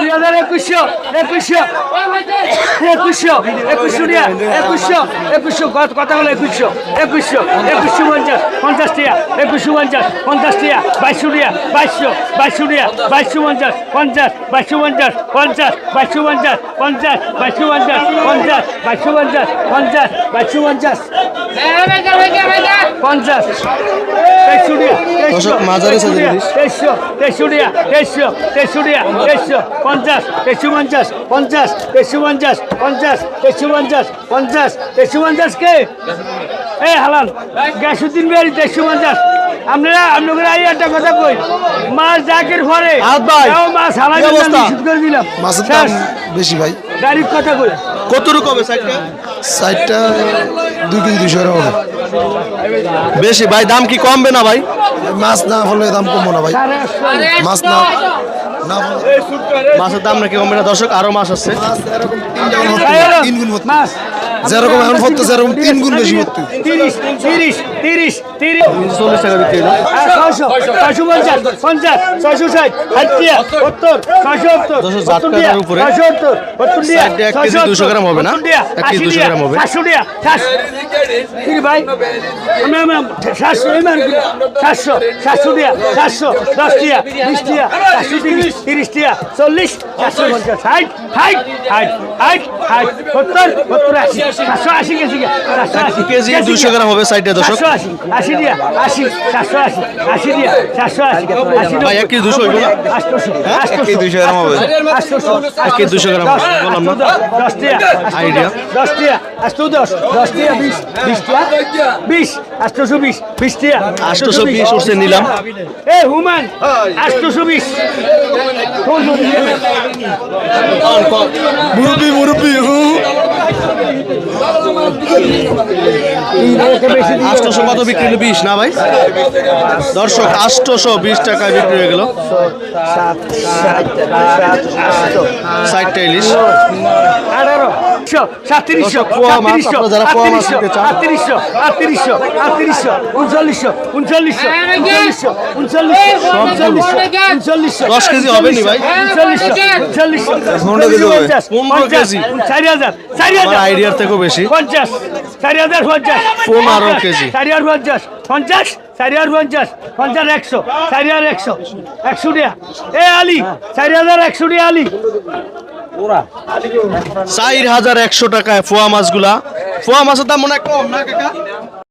দুই হাজার একুশশো একুশশো একুশশো একুশশো টাকা, একুশশো একুশশো, কথা হলো একুশশো একুশশো একুশশো পঞ্চাশ পঞ্চাশ টাকা, একুশশো পঞ্চাশ পঞ্চাশ টাকা, বাইশশো টাকা, বাইশশো বাইশশো টাকা, বাইশশো পঞ্চাশ পঞ্চাশ, বাইশশো পঞ্চাশ পঞ্চাশ, বাইশশো পঞ্চাশ পঞ্চাশ, বাইশশো পঞ্চাশ পঞ্চাশ, বাইশশো পঞ্চাশ পঞ্চাশ, বাইশশো পঞ্চাশ। পঞ্চাশ। মাঝারি সাইজের ইলিশ। তেইশশো টাকা তেইশশো তেইশশো তেইশশো পঞ্চাশ তেইশশো পঞ্চাশ পঞ্চাশ পঞ্চাশ পঞ্চাশ পঞ্চাশ পঞ্চাশ পঞ্চাশ কে? এ হালাল। গ্যাসুদ্দিন বিহারি তেইশশো পঞ্চাশ। আপনারা আপনাদের এই একটা কথা কই। মাছ জাকের পরে মাছ হালাই কি নিষেধ করে দিলাম। মাছের বেশি ভাই। ডাইরেক্ট কথা কই কতটুকু হবে সাইডটা সাইডটা দুই কেজি দুইশো গ্রাম হবে। বেশি ভাই দাম কি কমবে না ভাই? মাছ না হলে দাম কমবো না ভাই। মাছ না মাছের দাম নাকি কমবে না দর্শক আরও মাছ আছে যেরকম এখন ভর্তি, সেরকম তিন গুণ বেশি ভর্তি। তিরিশ তিরিশ তিরিশ তিরিশ চল্লিশ টাকা বিক্রি ছয়শো ছয়শো পঞ্চাশ পঞ্চাশ ছয়শো ষাট ষাটিয়া সত্তর ছয়শো উপরে। ছয়শো এক কেজি 200 গ্রাম হবে না? এক কেজি আশি 200 টিয়া, গ্রাম হবে। সাতশো টিয়া, সাতশো। ভাই সাতশো সাতশো সাতশো টিয়া সাতশো দশ টিয়া বিশ টিয়া সাতশো তিরিশ তিরিশ টিয়া চল্লিশ সাতশো পঞ্চাশ। ষাট ষাট ষাট ষাট ষাট সত্তর সত্তর আশি সাতশো আশি কেজি সাতশো আশি কেজি 200 গ্রাম হবে সাইডে দর্শক। সাতশো আশি আশি দিয়া আশি সাতশো আশি আশি দিয়া সাতশো আশি আশি ভাই, এক কেজি 200 হইবো না? আটশোশো হ্যাঁ? এক কেজি 200 গ্রাম হবে। আটশোশো এক কেজি 200 গ্রাম বললাম না? দশ টিয়া দশ টিয়া। আটশো দশ দশ টিয়া বিশ বিশ টিয়া বিশ আটশোশো বিশ বিশ টিয়া 820 উঠছে নিলাম। এ হুমান আটশোশো বিশ মুরব্বি মুরব্বি হু আটশোশো কত বিক্রি হলো বিশ না ভাই দর্শক আটশোশো বিশ টাকায় বিক্রি হয়ে গেল সাত সাত আঠারো সাতত্রিশশো সাতত্রিশশো। আটত্রিশশো আটত্রিশশো আটত্রিশশো উনচল্লিশশো উনচল্লিশশো উনচল্লিশশো উনচল্লিশশো উনচল্লিশশো উনচল্লিশশো দশ কেজি হবে নি ভাই? উনচল্লিশশো উনচল্লিশশো। পঞ্চাশ, কেজি। চারি হাজার চারি হাজার আইডিয়ার থেকেও বেশি পঞ্চাশ চারি হাজার পঞ্চাশ পনেরো কেজি। চারি হাজার পঞ্চাশ পঞ্চাশ চারি হাজার পঞ্চাশ পঞ্চাশ একশো চারি হাজার একশো একশো টাকা এ আলি চারি হাজার একশো টাকা আলি চার হাজার একশো টাকায় ফোয়া মাছগুলা। ফোয়া মাছের দাম মনে হয় কম না কাকা?